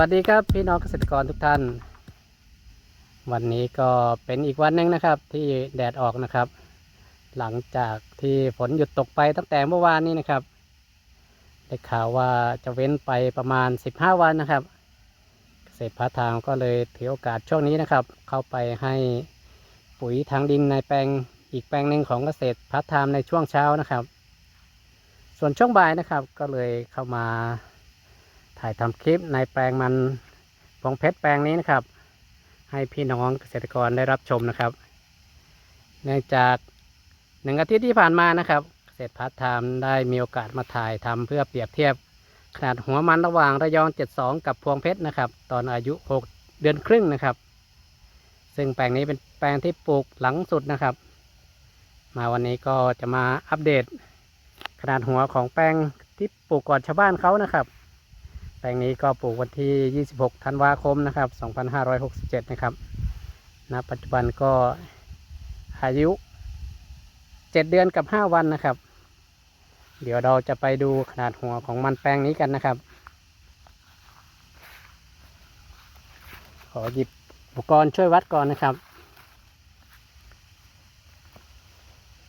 วัสดีครับพี่น้องเกษตรกรทุกท่าน วันนี้ก็เป็นอีกวันหนึ่งนะครับ ที่แดดออกนะครับ หลังจากที่ฝนหยุดตกไปตั้งแต่เมื่อวานนี้นะครับ ได้ข่าวว่าจะเว้นไปประมาณ 15 วันนะครับ เกษตรพาทางก็เลยถือโอกาสช่วงนี้นะครับ เข้าไปให้ปุ๋ยทางดินในแปลงอีกแปลงหนึ่งของเกษตรพัฒนในช่วงเช้านะครับ ส่วนช่วงบ่ายนะครับก็เลยเข้ามา ถ่ายทำคลิปในแปลงมันพวงเพชรแปลงนี้นะครับ ให้พี่น้องเกษตรกรได้รับชมนะครับ เนื่องจากหนึ่งอาทิตย์ที่ผ่านมานะครับ เกษตรพัฒน์ไทม์ได้มีโอกาสมาถ่ายทำเพื่อเปรียบเทียบขนาดหัวมันระหว่างระยอง 72 กับพวงเพชรนะครับ ตอนอายุ 6 เดือนครึ่งนะครับ ซึ่งแปลงนี้เป็นแปลงที่ปลูกหลังสุดนะครับ มาวันนี้ก็จะมาอัปเดต ขนาดหัวของแปลงที่ปลูกก่อนชาวบ้านเขานะครับ ลงนี้ก็ปลูกวันที่ 26 ธันวาคมนะครับ 2567 นะครับณปัจจุบันก็อายุ 7 เดือนกับ 5 วันนะครับ เดี๋ยวเราจะไปดูขนาดหัวของมันแปลงนี้กันนะครับ ขอหยิบอุปกรณ์ช่วยวัดก่อนนะครับ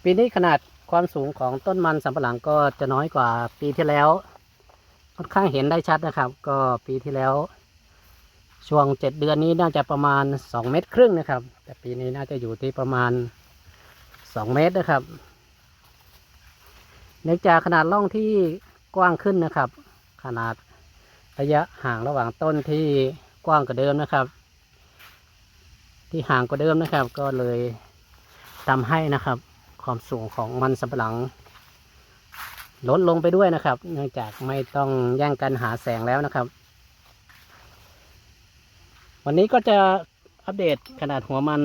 ปีนี้ขนาดความสูงของต้นมันสำปะหลังก็จะน้อยกว่าปีที่แล้ว ค่อนข้างเห็นได้ชัดนะครับ ก็ปีที่แล้ว ช่วงเจ็ดเดือนนี้น่าจะประมาณสองเมตรครึ่งนะครับ แต่ปีนี้น่าจะอยู่ที่ประมาณสองเมตรนะครับ เนื่องจากขนาดร่องที่กว้างขึ้นนะครับ ขนาดระยะห่างระหว่างต้นที่กว้างกว่าเดิมนะครับ ที่ห่างกว่าเดิมนะครับ ก็เลยทำให้นะครับ ความสูงของมันสำปะหลัง ลดลงไปด้วยนะครับ เนื่องจากไม่ต้องแย่งกันหาแสงแล้วนะครับ วันนี้ก็จะอัปเดตขนาดหัวมัน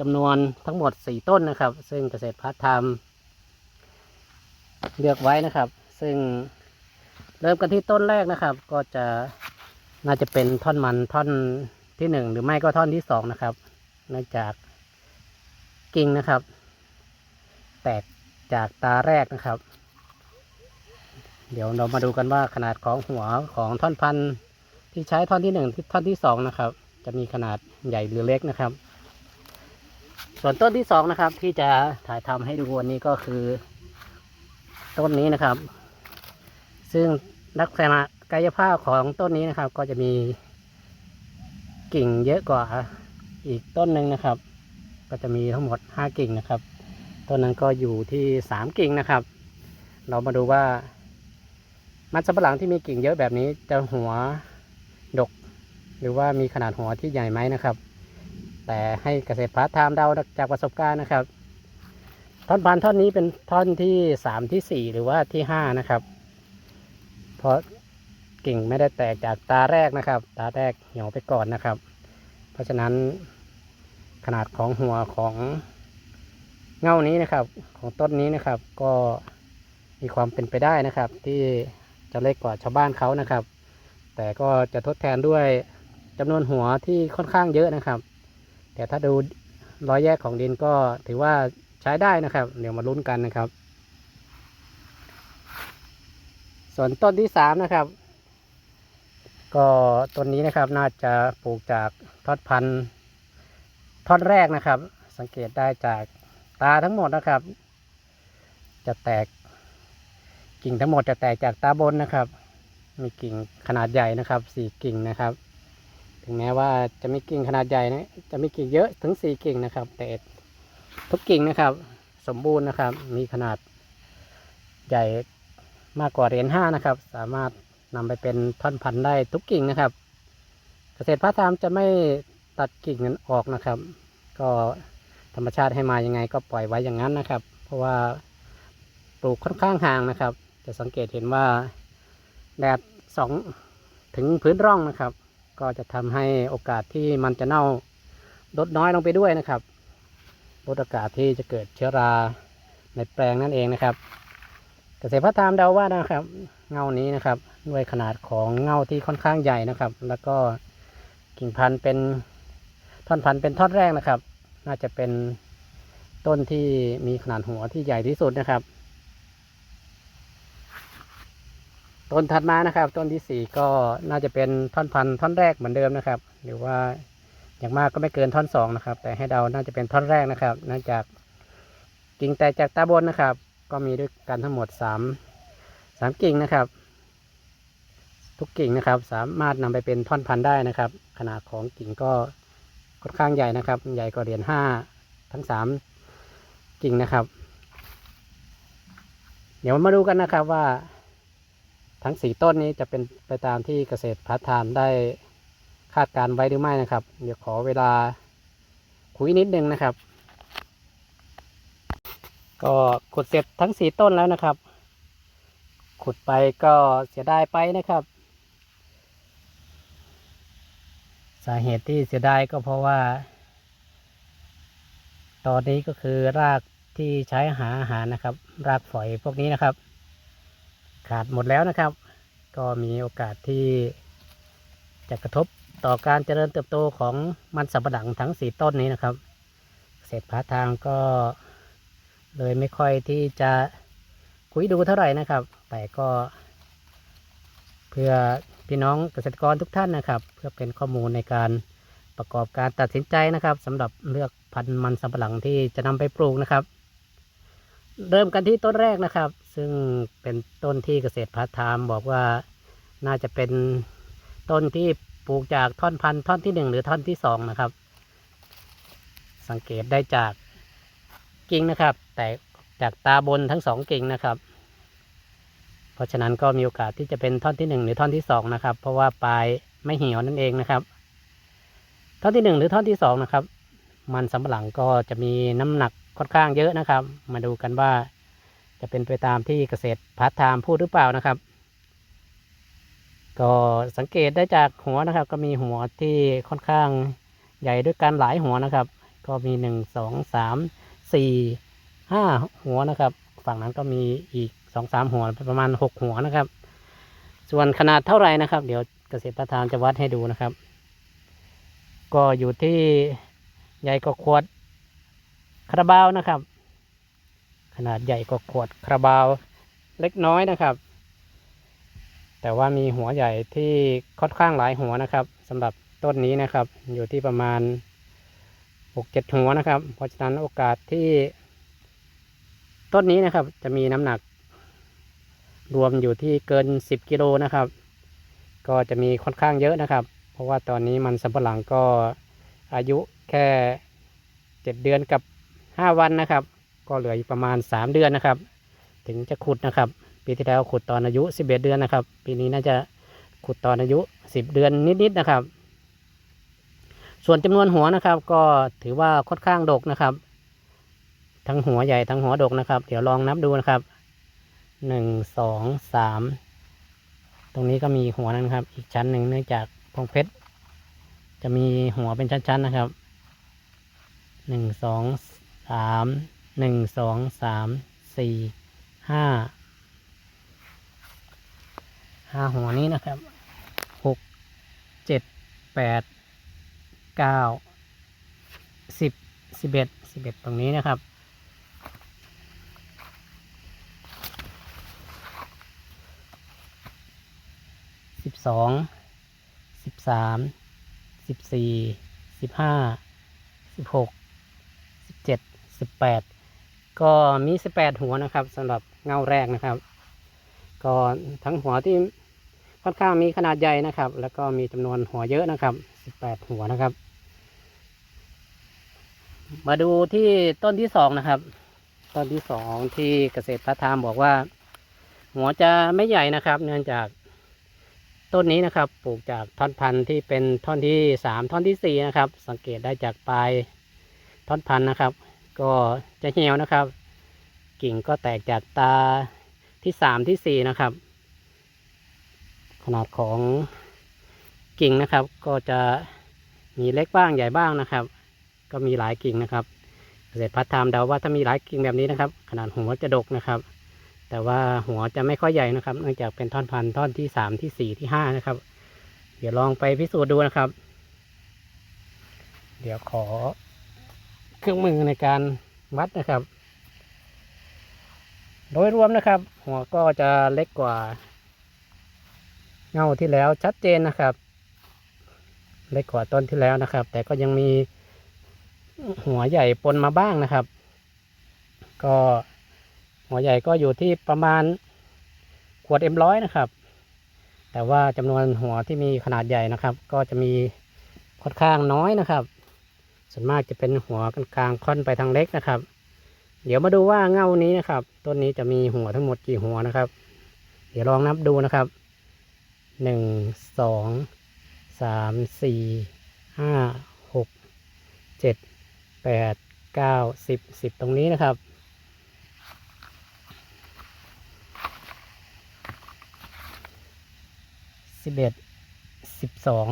จำนวนทั้งหมด 4 ต้นนะครับ ซึ่งเกษตรพัฒน์ทำเลือกไว้นะครับ ซึ่งเริ่มกันที่ต้นแรกนะครับ ก็จะน่าจะเป็นท่อนมันท่อนที่ 1 หรือไม่ก็ท่อนที่ 2 นะครับเนื่องจากกิ่งนะครับ แตกจากตาแรกนะครับ เดี๋ยวเรามาดูกันว่าขนาดของหัวของท่อนพันที่ใช้ท่อนที่หนึ่งที่ท่อนที่สองนะครับ จะมีขนาดใหญ่หรือเล็กนะครับ ส่วนต้นที่สองนะครับ ที่จะถ่ายทำให้ดูวันนี้ก็คือ ต้นนี้นะครับ ซึ่งลักษณะกายภาพของต้นนี้นะครับ ก็จะมีกิ่งเยอะกว่าอีกต้นหนึ่งนะครับ ก็จะมีทั้งหมดห้ากิ่งนะครับต้นนั้นก็อยู่ที่สามกิ่งนะครับ เรามาดูว่า มันสำปะหลังที่มีกิ่งเยอะแบบนี้จะหัวดก หรือว่ามีขนาดหัวที่ใหญ่ไหมนะครับ แต่ให้เกษตรพัฒน์ทำเดาจากประสบการณ์นะครับ ท่อนพันท่อนนี้เป็นท่อนที่สามที่สี่หรือว่าที่ห้านะครับ เพราะกิ่งไม่ได้แตกจากตาแรกนะครับ ตาแรกเหี่ยวไปก่อนนะครับ เพราะฉะนั้นขนาดของหัวของเง่านี้นะครับ ของต้นนี้นะครับ ก็มีความเป็นไปได้นะครับที่ จะเล็กกว่าชาวบ้านเขานะครับ แต่ก็จะทดแทนด้วยจำนวนหัวที่ค่อนข้างเยอะนะครับ แต่ถ้าดูรอยแยกของดินก็ถือว่าใช้ได้นะครับ เดี๋ยวมาลุ้นกันนะครับ ส่วนต้นที่สามนะครับ ก็ต้นนี้นะครับน่าจะปลูกจากทอดพันธุ์ทอดแรกนะครับ สังเกตได้จากตาทั้งหมดนะครับ จะแตก กิ่งทั้งหมดจะแตกจากตาบนนะครับ มีกิ่งขนาดใหญ่นะครับสี่กิ่งนะครับ ถึงแม้ว่าจะมีกิ่งขนาดใหญ่นะจะมีกิ่งเยอะถึงสี่กิ่งนะครับ แต่ทุกกิ่งนะครับ สมบูรณ์นะครับ มีขนาดใหญ่มากกว่าเหรียญห้านะครับ สามารถนำไปเป็นท่อนพันธุ์ได้ทุกกิ่งนะครับ เกษตรพัฒน์จะไม่ตัดกิ่งนั้นออกนะครับ ก็ธรรมชาติให้มายังไงก็ปล่อยไว้อย่างนั้นนะครับ เพราะว่าปลูกค่อนข้างห่างนะครับ จะสังเกตเห็นว่าแดดสองถึงพื้นร่องนะครับ ก็จะทำให้โอกาสที่มันจะเน่าลดน้อยลงไปด้วยนะครับลดโอกาสที่จะเกิดเชื้อราในแปลงนั่นเองนะครับ เกษตรพัฒน์เดาว่านะครับ เงานี้นะครับด้วยขนาดของเงาที่ค่อนข้างใหญ่นะครับ แล้วก็กิ่งพันธุ์เป็นท่อนพันธุ์เป็นท่อนแรกนะครับ น่าจะเป็นต้นที่มีขนาดหัวที่ใหญ่ที่สุดนะครับ ต้นถัดมานะครับ ต้นที่สี่ก็น่าจะเป็นท่อนพันธุ์ท่อนแรกเหมือนเดิมนะครับ หรือว่าอย่างมากก็ไม่เกินท่อนสองนะครับ แต่ให้เดาน่าจะเป็นท่อนแรกนะครับเนื่องจากกิ่งแตกจากตาบนนะครับ ก็มีด้วยกันทั้งหมดสามสามกิ่งนะครับ ทุกกิ่งนะครับ สามารถนำไปเป็นท่อนพันธุ์ได้นะครับ ขนาดของกิ่งก็ค่อนข้างใหญ่นะครับ ใหญ่กว่าเหรียญห้าทั้งสามกิ่งนะครับ เดี๋ยวมาดูกันนะครับว่า ทั้งสี่ต้นนี้จะเป็นไปตามที่เกษตรพัฒนได้คาดการไว้หรือไม่นะครับ เดี๋ยวขอเวลาคุยนิดนึงนะครับ ก็ขุดเสร็จทั้งสี่ต้นแล้วนะครับ ขุดไปก็เสียดายไปนะครับ สาเหตุที่เสียดายก็เพราะว่า ตอนนี้ก็คือรากที่ใช้หาอาหารนะครับ รากฝอยพวกนี้นะครับ ขาดหมดแล้วนะครับ ก็มีโอกาสที่จะกระทบต่อการเจริญเติบโตของมันสำปะหลังทั้งสี่ต้นนี้นะครับเกษตรพาทางก็เลยไม่ค่อยที่จะคุยดูเท่าไหร่นะครับ แต่ก็ เพื่อพี่น้องเกษตรกรทุกท่านนะครับ เพื่อเป็นข้อมูลในการประกอบการตัดสินใจนะครับสำหรับเลือกพันธุ์มันสำปะหลังที่จะนำไปปลูกนะครับ เริ่มกันที่ต้นแรกนะครับ ซึ่งเป็นต้นที่เกษตรพัฒนามบอกว่าน่าจะเป็นต้นที่ปลูกจากท่อนพันธุ์ท่อนที่หนึ่งหรือท่อนที่สองนะครับ สังเกตได้จากกิ่งนะครับ แต่จากตาบนทั้งสองกิ่งนะครับ เพราะฉะนั้นก็มีโอกาสที่จะเป็นท่อนที่หนึ่งหรือท่อนที่สองนะครับ เพราะว่าปลายไม่เหี่ยวนั่นเองนะครับ ท่อนที่หนึ่งหรือท่อนที่สองนะครับ มันสำปะหลังก็จะมีน้ำหนักค่อนข้างเยอะนะครับ มาดูกันว่า จะเป็นไปตามที่เกษตรพัฒนามพูดหรือเปล่านะครับ ก็สังเกตได้จากหัวนะครับ ก็มีหัวที่ค่อนข้างใหญ่ด้วยกันหลายหัวนะครับ ก็มีหนึ่งสองสามสี่ห้าหัวนะครับ ฝั่งนั้นก็มีอีกสองสามหัวประมาณหกหัวนะครับ ส่วนขนาดเท่าไหร่นะครับ เดี๋ยวเกษตรพัฒนามจะวัดให้ดูนะครับ ก็อยู่ที่ใหญ่กว่าขวดคาราบาวนะครับ ขนาดใหญ่กว่าขวดคาราบาวเล็กน้อยนะครับ แต่ว่ามีหัวใหญ่ที่ค่อนข้างหลายหัวนะครับสำหรับต้นนี้นะครับ อยู่ที่ประมาณหกเจ็ดหัวนะครับ เพราะฉะนั้นโอกาสที่ต้นนี้นะครับ จะมีน้ำหนัก รวมอยู่ที่เกินสิบกิโลนะครับ ก็จะมีค่อนข้างเยอะนะครับ เพราะว่าตอนนี้มันสำปะหลังก็อายุแค่เจ็ดเดือนกับห้าวันนะครับ ก็เหลืออีกประมาณสามเดือนนะครับ ถึงจะขุดนะครับ ปีที่แล้วขุดตอนอายุสิบเอ็ดเดือนนะครับ ปีนี้น่าจะขุดตอนอายุสิบเดือนนิดๆนะครับ ส่วนจำนวนหัวนะครับก็ถือว่าค่อนข้างดกนะครับ ทั้งหัวใหญ่ทั้งหัวดกนะครับ เดี๋ยวลองนับดูนะครับหนึ่งสองสามตรงนี้ก็มีหัวนะครับ อีกชั้นหนึ่งเนื่องจากพงเพชรจะมีหัวเป็นชั้นๆนะครับหนึ่งสองสาม หนึ่งสองสามสี่ห้าห้าหัวนี้นะครับหกเจ็ดแปดเก้าสิบสิบเอ็ดสิบเอ็ดตรงนี้นะครับ สิบสอง สิบสาม สิบสี่ สิบห้า สิบหก สิบเจ็ด สิบแปด ก็มีสิบแปดหัวนะครับสำหรับเงาแรกนะครับ ก็ทั้งหัวที่ค่อนข้างมีขนาดใหญ่นะครับ แล้วก็มีจำนวนหัวเยอะนะครับสิบแปดหัวนะครับ มาดูที่ต้นที่สองนะครับ ต้นที่สองที่เกษตรพัฒนามบอกว่า หัวจะไม่ใหญ่นะครับ เนื่องจากต้นนี้นะครับปลูกจากท่อนพันธุ์ที่เป็นท่อนที่สามท่อนที่สี่นะครับ สังเกตได้จากปลายท่อนพันธุ์นะครับ ก็ จะเหี่ยวนะครับ กิ่งก็แตกจากตาที่สามที่สี่นะครับ ขนาดของกิ่งนะครับ ก็จะมีเล็กบ้างใหญ่บ้างนะครับ ก็มีหลายกิ่งนะครับ เกษตรพัฒนามเดาว่าถ้ามีหลายกิ่งแบบนี้นะครับ ขนาดหัวจะดกนะครับ แต่ว่าหัวจะไม่ค่อยใหญ่นะครับ เนื่องจากเป็นท่อนพันธุ์ท่อนที่สามที่สี่ที่ห้านะครับ เดี๋ยวลองไปพิสูจน์ดูนะครับ เดี๋ยวขอเครื่องมือในการ วัดนะครับ โดยรวมนะครับ หัวก็จะเล็กกว่า เงาที่แล้วชัดเจนนะครับ เล็กกว่าต้นที่แล้วนะครับ แต่ก็ยังมีหัวใหญ่ปนมาบ้างนะครับ ก็หัวใหญ่ก็อยู่ที่ประมาณขวดเอ็มร้อยนะครับ แต่ว่าจำนวนหัวที่มีขนาดใหญ่นะครับ ก็จะมีค่อนข้างน้อยนะครับ ส่วนมากจะเป็นหัวกลางค่อนไปทางเล็กนะครับ เดี๋ยวมาดูว่าเง่านี้นะครับ ต้นนี้จะมีหัวทั้งหมดกี่หัวนะครับ เดี๋ยวลองนับดูนะครับหนึ่งสองสามสี่ห้าหกเจ็ดแปดเก้าสิบสิบตรงนี้นะครับสิบเอ็ดสิบสอง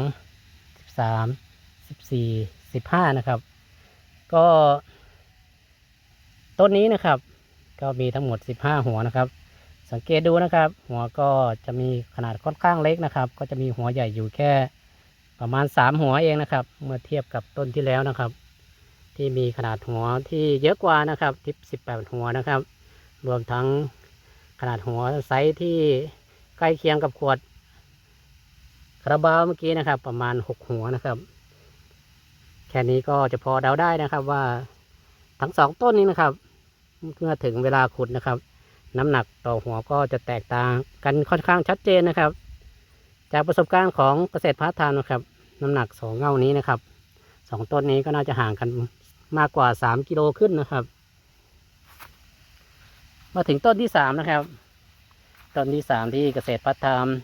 สิบสามสิบสี่ สิบห้านะครับ ก็ต้นนี้นะครับ ก็มีทั้งหมดสิบห้าหัวนะครับ สังเกตดูนะครับ หัวก็จะมีขนาดค่อนข้างเล็กนะครับ ก็จะมีหัวใหญ่อยู่แค่ประมาณสามหัวเองนะครับ เมื่อเทียบกับต้นที่แล้วนะครับ ที่มีขนาดหัวที่เยอะกว่านะครับทิปสิบแปดหัวนะครับ รวมทั้งขนาดหัวไซส์ที่ใกล้เคียงกับขวดคาราบาวเมื่อกี้นะครับ ประมาณหกหัวนะครับ ค่นี้ก็จะพอเดาได้นะครับว่าทั้งสองต้นนี้นะครับ เมื่อถึงเวลาขุดนะครับ น้ำหนักต่อหัวก็จะแตกต่างกันค่อนข้างชัดเจนนะครับ จากประสบการณ์ของเกษตรพาร์ทไทม์นะครับ น้ำหนักสองเง่านี้นะครับสองต้นนี้ก็น่าจะห่างกันมากกว่าสามกิโลขึ้นนะครับ มาถึงต้นที่สามนะครับ ต้นที่สามที่เกษตรพาร์ทไทม์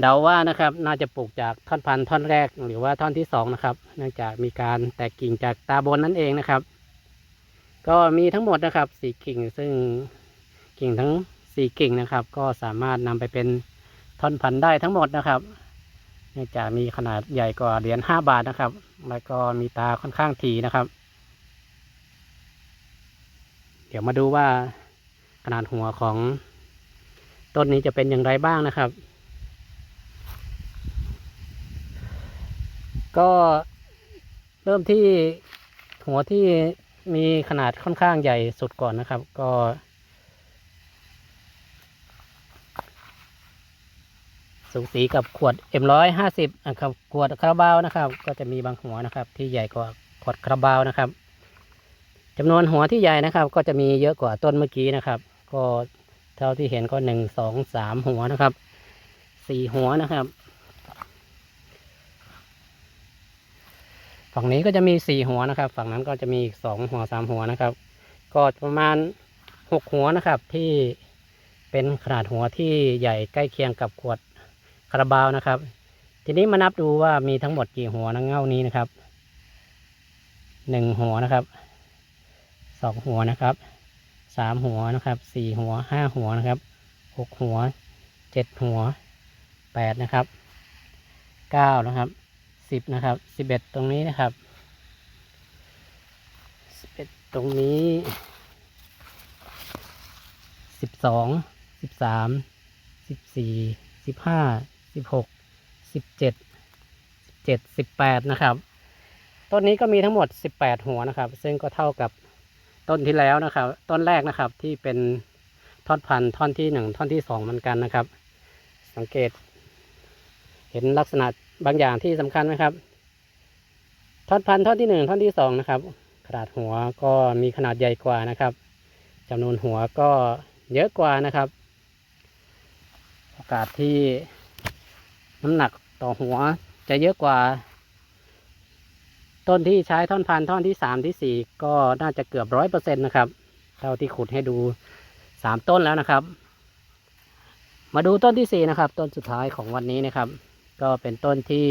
เดาว่านะครับน่าจะปลูกจากท่อนพันธุ์ท่อนแรกหรือว่าท่อนที่สองนะครับ เนื่องจากมีการแตกกิ่งจากตาบนนั่นเองนะครับ ก็มีทั้งหมดนะครับสี่กิ่งซึ่งกิ่งทั้งสี่กิ่งนะครับ ก็สามารถนำไปเป็นท่อนพันธุ์ได้ทั้งหมดนะครับ เนื่องจากมีขนาดใหญ่กว่าเหรียญห้าบาทนะครับ แล้วก็มีตาค่อนข้างถี่นะครับ เดี๋ยวมาดูว่าขนาดหัวของต้นนี้จะเป็นอย่างไรบ้างนะครับ ก็เริ่มที่หัวที่มีขนาดค่อนข้างใหญ่สุดก่อนนะครับ ก็ สูสีกับขวด M150 นะครับขวดคาราบาวนะครับ ก็จะมีบางหัวนะครับ ที่ใหญ่กว่าขวดคาราบาวนะครับจำนวนหัวที่ใหญ่นะครับ ก็จะมีเยอะกว่าต้นเมื่อกี้นะครับ ก็เท่าที่เห็นก็หนึ่งสองสามหัวนะครับสี่หัวนะครับ ฝั่งนี้ก็จะมีสี่หัวนะครับ ฝั่งนั้นก็จะมีอีกสองหัวสามหัวนะครับ ก็ประมาณหกหัวนะครับ ที่เป็นขนาดหัวที่ใหญ่ใกล้เคียงกับขวดคาราบาวนะครับ ทีนี้มานับดูว่ามีทั้งหมดกี่หัวนะเง่านี้นะครับหนึ่งหัวนะครับสองหัวนะครับสามหัวนะครับสี่หัวห้าหัวนะครับหกหัวเจ็ดหัวแปดนะครับเก้านะครับ สิบนะครับสิบเอ็ดตรงนี้นะครับสิบเอ็ดตรงนี้สิบสองสิบสามสิบสี่สิบห้าสิบหกสิบเจ็ดสิบเจ็ดสิบแปดนะครับ ต้นนี้ก็มีทั้งหมดสิบแปดหัวนะครับ ซึ่งก็เท่ากับต้นที่แล้วนะครับ ต้นแรกนะครับที่เป็นท่อนพันธุ์ท่อนที่หนึ่งท่อนที่สองเหมือนกันนะครับ สังเกต เห็นลักษณะ บางอย่างที่สำคัญไหมครับท่อนพันท่อนที่หนึ่งท่อนที่สองนะครับ ขนาดหัวก็มีขนาดใหญ่กว่านะครับจำนวนหัวก็เยอะกว่านะครับ โอกาสที่น้ำหนักต่อหัวจะเยอะกว่า ต้นที่ใช้ท่อนพันท่อนที่สามที่สี่ก็น่าจะเกือบร้อยเปอร์เซ็นต์นะครับ เท่าที่ขุดให้ดูสามต้นแล้วนะครับ มาดูต้นที่สี่นะครับ ต้นสุดท้ายของวันนี้นะครับ ก็เป็นต้นที่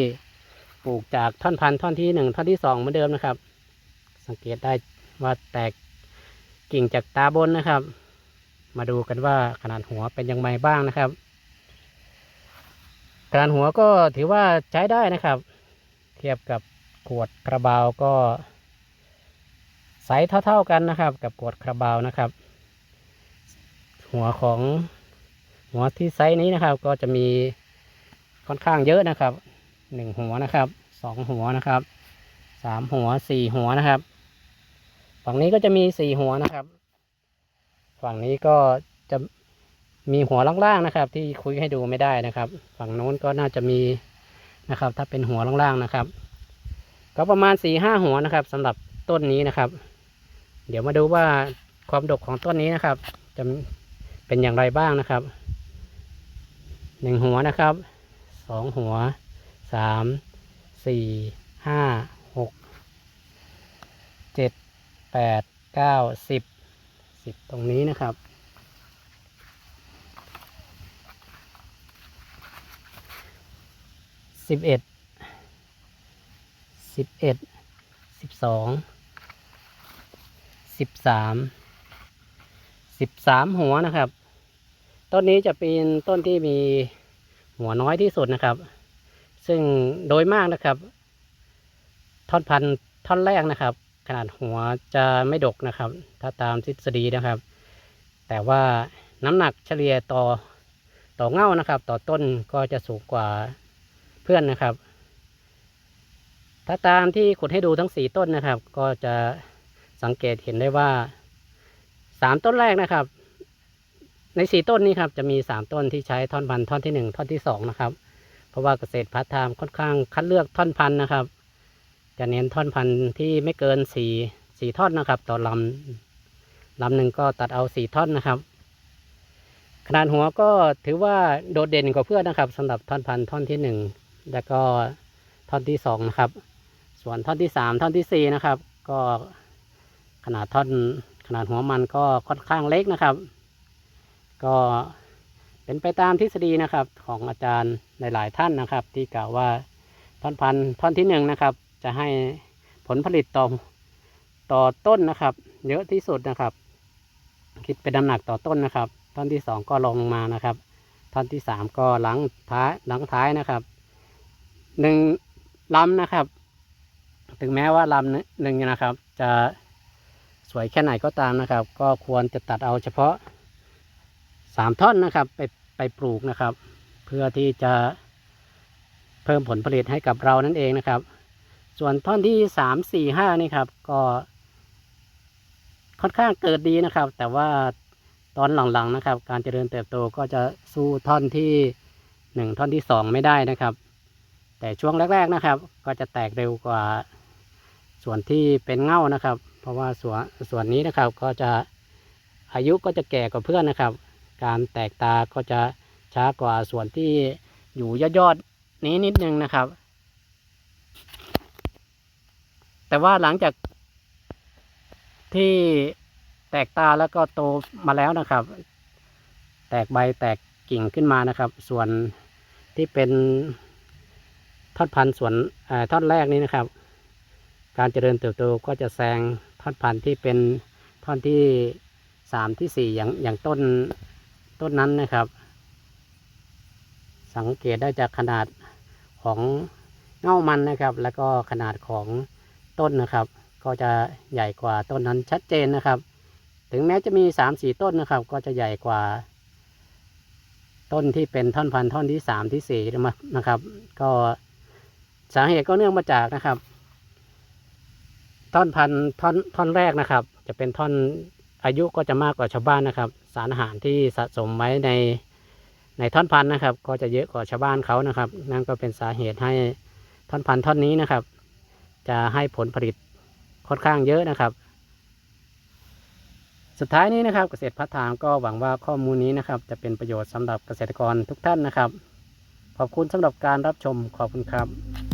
ปลูกจากท่อนพันธุ์ท่อนที่หนึ่งท่อนที่สองเหมือนเดิมนะครับ สังเกตได้ว่าแตกกิ่งจากตาบนนะครับ มาดูกันว่าขนาดหัวเป็นยังไงบ้างนะครับ ขนาดหัวก็ถือว่าใช้ได้นะครับ เทียบกับขวดคาราบาวก็ไซส์เท่า ๆกันนะครับ กับขวดคาราบาวนะครับ หัวของหัวที่ไซส์นี้นะครับ ก็จะมี ค่อนข้างเยอะนะครับหนึ่งหัวนะครับสองหัวนะครับสามหัวสี่หัวนะครับ ฝั่งนี้ก็จะมีสี่หัวนะครับ ฝั่งนี้ก็จะมีหัวล่างๆนะครับ ที่คุยให้ดูไม่ได้นะครับ ฝั่งโน้นก็น่าจะมีนะครับ ถ้าเป็นหัวล่างๆนะครับ ก็ประมาณสี่ห้าหัวนะครับสำหรับต้นนี้นะครับ เดี๋ยวมาดูว่าความดกของต้นนี้นะครับ จะเป็นอย่างไรบ้างนะครับหนึ่งหัวนะครับ องหัวสามสี่ห้าหกเจ็ดแปดเก้าสิบสิบตรงนี้นะครับ สิบเอ็ด สิบเอ็ด สิบสอง สิบสาม สิบสามหัวนะครับ ต้นนี้จะเป็นต้นที่มี หัวน้อยที่สุดนะครับ ซึ่งโดยมากนะครับ ท่อนพันธุ์ท่อนแรกนะครับ ขนาดหัวจะไม่ดกนะครับ ถ้าตามทฤษฎีนะครับ แต่ว่าน้ำหนักเฉลี่ยต่อต่อเง่านะครับ ต่อต้นก็จะสูงกว่าเพื่อนนะครับ ถ้าตามที่ขุดให้ดูทั้งสี่ต้นนะครับ ก็จะสังเกตเห็นได้ว่าสามต้นแรกนะครับ ในสี่ต้นนี้ครับจะมีสามต้นที่ใช้ท่อนพันธุ์ท่อนที่หนึ่งท่อนที่สองนะครับ เพราะว่าเกษตรพัฒนาค่อนข้างคัดเลือกท่อนพันธุ์นะครับ จะเน้นท่อนพันธุ์ที่ไม่เกินสี่สี่ท่อนนะครับ ต่อลำลำหนึ่งก็ตัดเอาสี่ท่อนนะครับ ขนาดหัวก็ถือว่าโดดเด่นกว่าเพื่อนนะครับสำหรับท่อนพันธุ์ท่อนที่หนึ่งแล้วก็ท่อนที่สองนะครับ ส่วนท่อนที่สามท่อนที่สี่นะครับ ก็ขนาดท่อนขนาดหัวมันก็ค่อนข้างเล็กนะครับ ก็เป็นไปตามทฤษฎีนะครับของอาจารย์หลายๆท่านนะครับ ที่กล่าวว่าท่อนพันท่อนที่หนึ่งนะครับ จะให้ผลผลิตต่อต่อต้นนะครับ เยอะที่สุดนะครับ คิดเป็นน้ำหนักต่อต้นนะครับ ท่อนที่สองก็ลงมานะครับ ท่อนที่สามก็หลังท้ายหลังท้ายนะครับหนึ่งลำนะครับ ถึงแม้ว่าลำหนึ่งนะครับ จะสวยแค่ไหนก็ตามนะครับ ก็ควรจะตัดเอาเฉพาะ สามท่อนนะครับ ไปไปปลูกนะครับ เพื่อที่จะเพิ่มผลผลิตให้กับเรานั่นเองนะครับ ส่วนท่อนที่สามสี่ห้านี่ครับ ก็ ค่อนข้างเกิดดีนะครับ แต่ว่าตอนหลังๆนะครับ การเจริญเติบโตก็จะสู้ท่อนที่หนึ่งท่อนที่สองไม่ได้นะครับ แต่ช่วงแรก ๆนะครับ ก็จะแตกเร็วกว่า ส่วนที่เป็นเง่านะครับ เพราะว่าส่วนส่วนนี้นะครับก็จะอายุก็จะแก่กว่าเพื่อนนะครับ การแตกตาก็จะช้ากว่าส่วนที่อยู่ยอดๆนี้นิดนึงนะครับ แต่ว่าหลังจากที่แตกตาแล้วก็โตมาแล้วนะครับ แตกใบแตกกิ่งขึ้นมานะครับ ส่วนที่เป็นท่อนพันธุ์ส่วนอท่อนแรกนี้นะครับ การเจริญเติบโตก็จะแซงท่อนพันธุ์ที่เป็นท่อนที่สามที่สี่อย่างอย่างต้น ต้นนั้นนะครับ สังเกตได้จากขนาดของเง่ามันนะครับ แล้วก็ขนาดของต้นนะครับ ก็จะใหญ่กว่าต้นนั้นชัดเจนนะครับ ถึงแม้จะมีสามสี่ต้นนะครับ ก็จะใหญ่กว่า ต้นที่เป็นท่อนพันธุ์ท่อนที่สามที่สี่นะครับ ก็สาเหตุก็เนื่องมาจากนะครับ ท่อนพันธุ์ท่อนท่อนแรกนะครับ จะเป็นท่อน อายุก็จะมากกว่าชาวบ้านนะครับ สารอาหารที่สะสมไว้ในในท่อนพันธุ์นะครับ ก็จะเยอะกว่าชาวบ้านเขานะครับ นั่นก็เป็นสาเหตุให้ท่อนพันธุ์ท่อนนี้นะครับ จะให้ผลผลิตค่อนข้างเยอะนะครับ สุดท้ายนี้นะครับ เกษตรพัฒนาก็หวังว่าข้อมูลนี้นะครับ จะเป็นประโยชน์สำหรับเกษตรกรทุกท่านนะครับ ขอบคุณสำหรับการรับชมขอบคุณครับ